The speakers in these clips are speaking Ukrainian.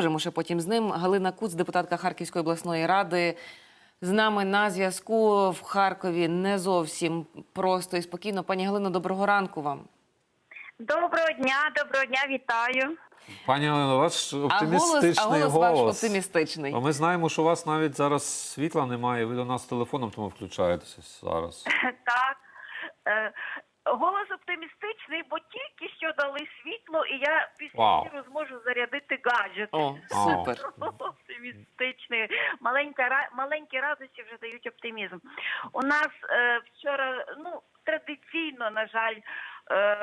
Можемо ще потім з ним. Галина Куц, депутатка Харківської обласної ради. З нами на зв'язку в Харкові не зовсім просто і спокійно. Пані Галино, доброго ранку вам. Доброго дня, доброго дня, вітаю. Пані Олено, ваш А голос, оптимістичний а голос, ваш оптимістичний. А ми знаємо, що у вас навіть зараз світла немає. Ви до нас телефоном тому включаєтеся зараз. Так. Голос оптимістичний, бо тільки що дали світло, і я після ефіру зможу зарядити гаджет. О, супер. Оптимістичний. Маленька, маленькі радості вже дають оптимізм. У нас е, вчора, ну, традиційно, на жаль, е,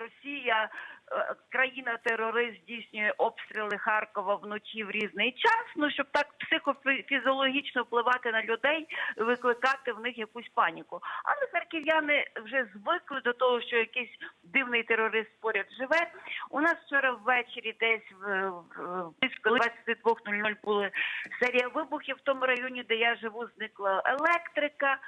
Росія, е, країна-терорист, здійснює обстріли Харкова вночі в різний час. Ну, щоб так психофізіологічно впливати на людей, викликати в них якусь паніку. Але харків'яни вже звикли до того, що якийсь дивний терорист поряд живе. У нас вчора ввечері десь в близько 22.00 були серія вибухів в тому районі, де я живу, зникла електрика.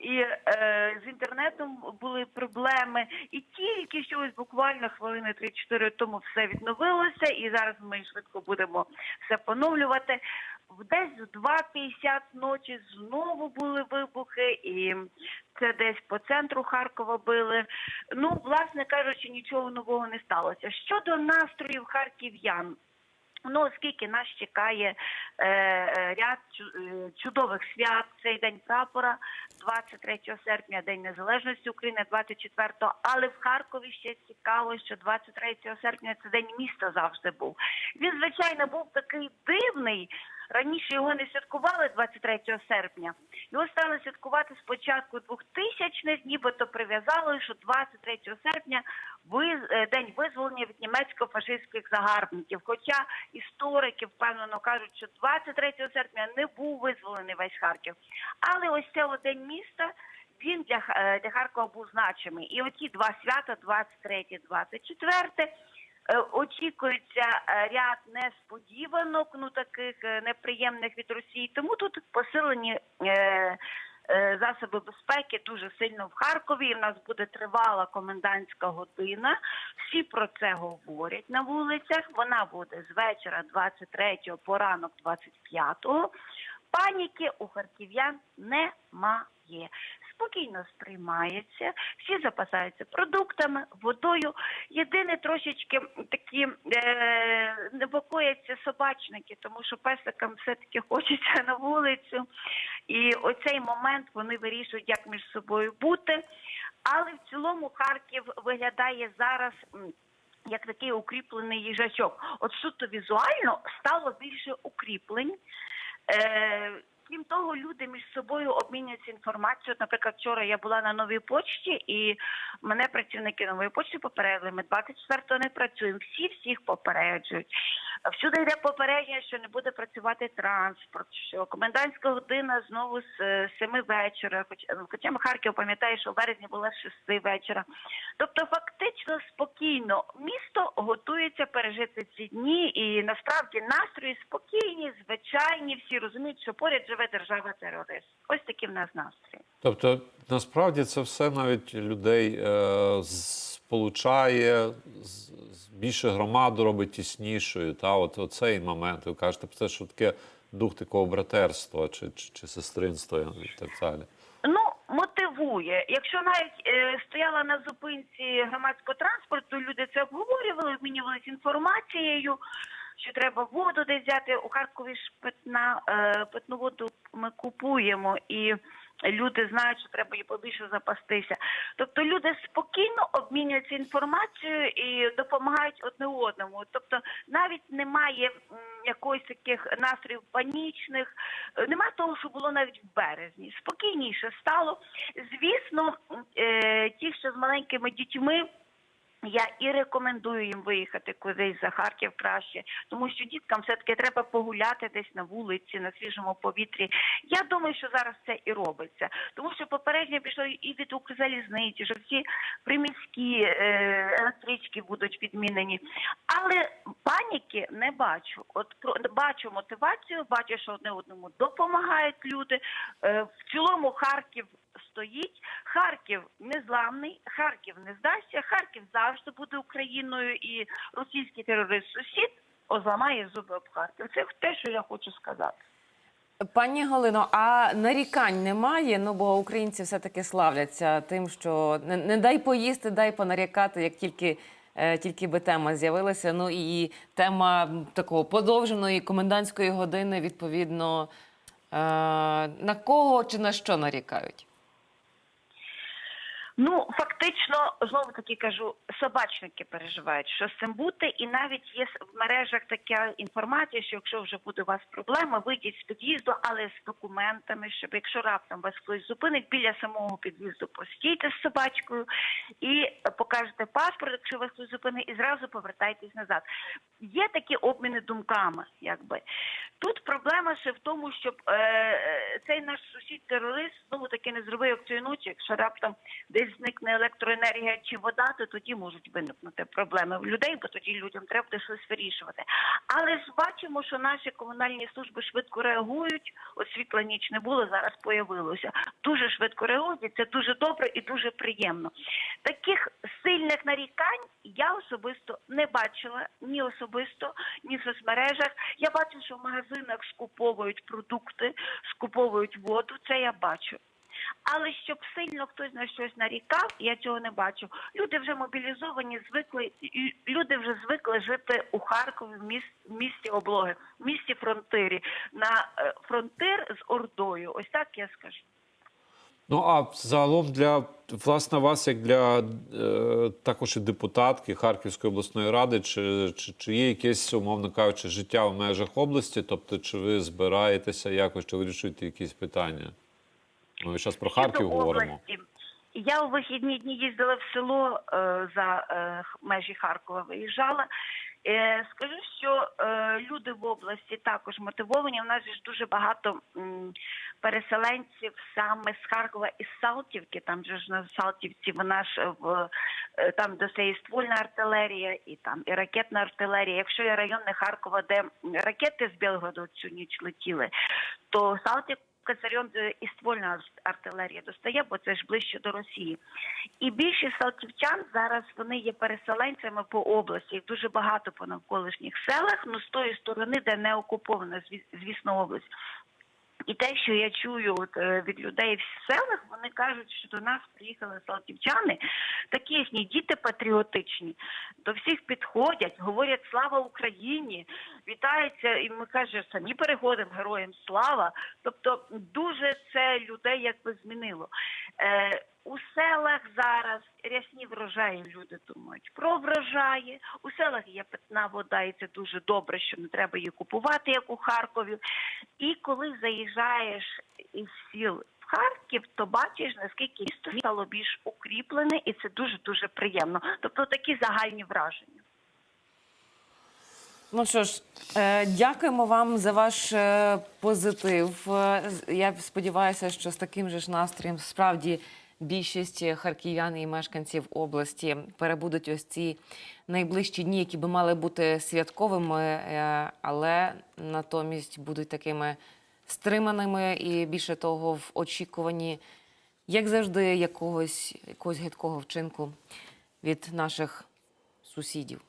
І е, з інтернетом були проблеми, і тільки що ось буквально хвилини 3-4 тому все відновилося, і зараз ми швидко будемо все поновлювати. Десь в 2.50 ночі знову були вибухи, і це десь по центру Харкова били. Ну, власне кажучи, нічого нового не сталося. Щодо настроїв харків'ян. Ну, оскільки нас чекає е, е, ряд е, чудових свят, цей день прапора, 23 серпня, День Незалежності України, 24-го. Але в Харкові ще цікаво, що 23 серпня це день міста завжди був. Він, звичайно, був такий дивний. Раніше його не святкували 23 серпня. Його стали святкувати спочатку 2000-х, нібито прив'язали, що 23 серпня е, день визволення від німецько-фашистських загарбників. Хоча історики впевнено кажуть, що 23 серпня не був визволений весь Харків. Але ось цей день міста. Він для, е, для Харкова був значимий. І оті два свята, 23 24 Е, Очікується е, ряд несподіванок, ну таких е, неприємних від Росії. Тому тут посилені е, е, засоби безпеки дуже сильно в Харкові. І в нас буде тривала комендантська година. Всі про це говорять на вулицях. Вона буде з вечора 23-го по ранок 25-го. Паніки у харків'ян немає. Спокійно сприймається, всі запасаються продуктами, водою. Єдине трошечки такі е, непокояться собачники, тому що песикам все-таки хочеться на вулицю. І оцей момент вони вирішують, як між собою бути. Але в цілому Харків виглядає зараз. як такий укріплений їжачок. От суто візуально стало більше укріплень. Е, крім того, люди між собою обмінюються інформацією. Наприклад, вчора я була на новій почті, і мене працівники нової почти попередили. Ми 24-го не працюємо. Всі всіх попереджують. Всюди йде попередження, що не буде працювати транспорт, що комендантська година знову з е, 7 вечора. Хоч хоча Харків пам'ятає, що в березні була з 6 вечора. Тобто, фактично спокійно місто готується пережити ці дні, і насправді настрої спокійні, звичайні. Всі розуміють, що поряд живе держава терорист. Ось такі в нас настрої. Тобто, насправді це все навіть людей е, сполучає, з- більше громаду робить тіснішою. Та от оцей момент. Ви кажете, це що таке дух такого братерства чи, чи, чи сестринства і так далі. Ну, мотивує. Якщо навіть е, стояла на зупинці громадського транспорту, люди це обговорювали, обмінювалися інформацією, що треба воду десь взяти. У Харкові ж питна, е, питну воду ми купуємо і. Люди знають, що треба її побільше запастися. Тобто люди спокійно обмінюються інформацією і допомагають одне одному. Тобто навіть немає якоїсь таких настроїв панічних, е, немає того, що було навіть в березні. Спокійніше стало. Звісно, е, ті, що з маленькими дітьми. Я і рекомендую їм виїхати кудись за Харків краще, тому що діткам все таки треба погуляти десь на вулиці, на свіжому повітрі. Я думаю, що зараз це і робиться, тому що попередньо пішло і від Укрзалізниці, що всі приміські е, електрички будуть відмінені. Але паніки не бачу. От бачу мотивацію, бачу, що одне одному допомагають люди. Е, в цілому Харків стоїть. Харків незламний, Харків не здасться. Харків завжди буде Україною і російський терорист сусід. озламає зуби об Харків. Це те, що я хочу сказати. Пані Галино, а нарікань немає? Ну бо українці все-таки славляться тим, що не, не дай поїсти, дай понарікати, як тільки. е, Тільки би тема з'явилася. Ну і тема такого подовженої комендантської години, відповідно, е, на кого чи на що нарікають? Ну, фактично, знову таки кажу, собачники переживають, що з цим бути, і навіть є в мережах така інформація, що якщо вже буде у вас проблема, вийдіть з під'їзду, але з документами, щоб якщо раптом вас хтось зупинить біля самого під'їзду, постійте з собачкою і покажете паспорт, якщо вас хтось зупинить, і зразу повертайтесь назад. Є такі обміни думками, якби. Тут проблема ще в тому, щоб е, е, цей наш сусід-терорист знову таки не зробив як цієї ночі, якщо раптом десь зникне електроенергія чи вода, то тоді можуть виникнути проблеми в людей, бо тоді людям треба буде щось вирішувати. Але ж бачимо, що наші комунальні служби швидко реагують. От світла ніч не було, зараз появилося. Дуже швидко реагують, це дуже добре і дуже приємно. Таких сильних нарікань я особисто не бачила ні особисто, ні в соцмережах. Я бачу, що в магазинах скуповують продукти, скуповують воду. Це я бачу. Але щоб сильно хтось на щось нарікав, я цього не бачу. Люди вже мобілізовані, звикли люди вже звикли жити у Харкові, в міс- місті облоги, в місті фронтирі, на е, фронтир з Ордою. Ось так я скажу. Ну а загалом для власне вас, як для е, також і депутатки Харківської обласної ради, чи, чи, чи є якесь, умовно кажучи, життя в межах області? Тобто, чи ви збираєтеся якось, чи вирішуєте якісь питання? Ми зараз про Харків Щодо говоримо. області. Я у вихідні дні їздила в село е, за е, межі Харкова, виїжджала. Е, скажу, що е, люди в області також мотивовані. У нас ж дуже багато переселенців саме з Харкова і з Салтівки. Там же ж на Салтівці вона ж в е, там, де це і ствольна артилерія, і там і ракетна артилерія. Якщо є райони Харкова, де ракети з Білгороду цю ніч летіли, то Салтівка це і ствольна артилерія достає, бо це ж ближче до Росії. І більшість салтівчан зараз вони є переселенцями по області, дуже багато по навколишніх селах, ну з тої сторони, де не окупована, зві- звісно, область. І те, що я чую от, е, від людей в селах, вони кажуть, що до нас приїхали салтівчани, такі їхні діти патріотичні, до всіх підходять, говорять слава Україні, вітаються, і ми кажемо, самі переходимо героям слава. Тобто дуже це людей якби змінило. Е, у селах зараз рясні врожаї люди думають про врожаї. У селах є питна вода, і це дуже добре, що не треба її купувати, як у Харкові. І коли заїжджаєш із сіл в Харків, то бачиш, наскільки місто стало більш укріплене, і це дуже дуже приємно. Тобто такі загальні враження. Ну що ж, е, дякуємо вам за ваш е, позитив. Е, Я сподіваюся, що з таким же ж настроєм справді більшість харків'ян і мешканців області перебудуть ось ці найближчі дні, які би мали бути святковими, е, але натомість будуть такими стриманими і більше того, в очікуванні, як завжди, якогось, якогось гидкого вчинку від наших сусідів.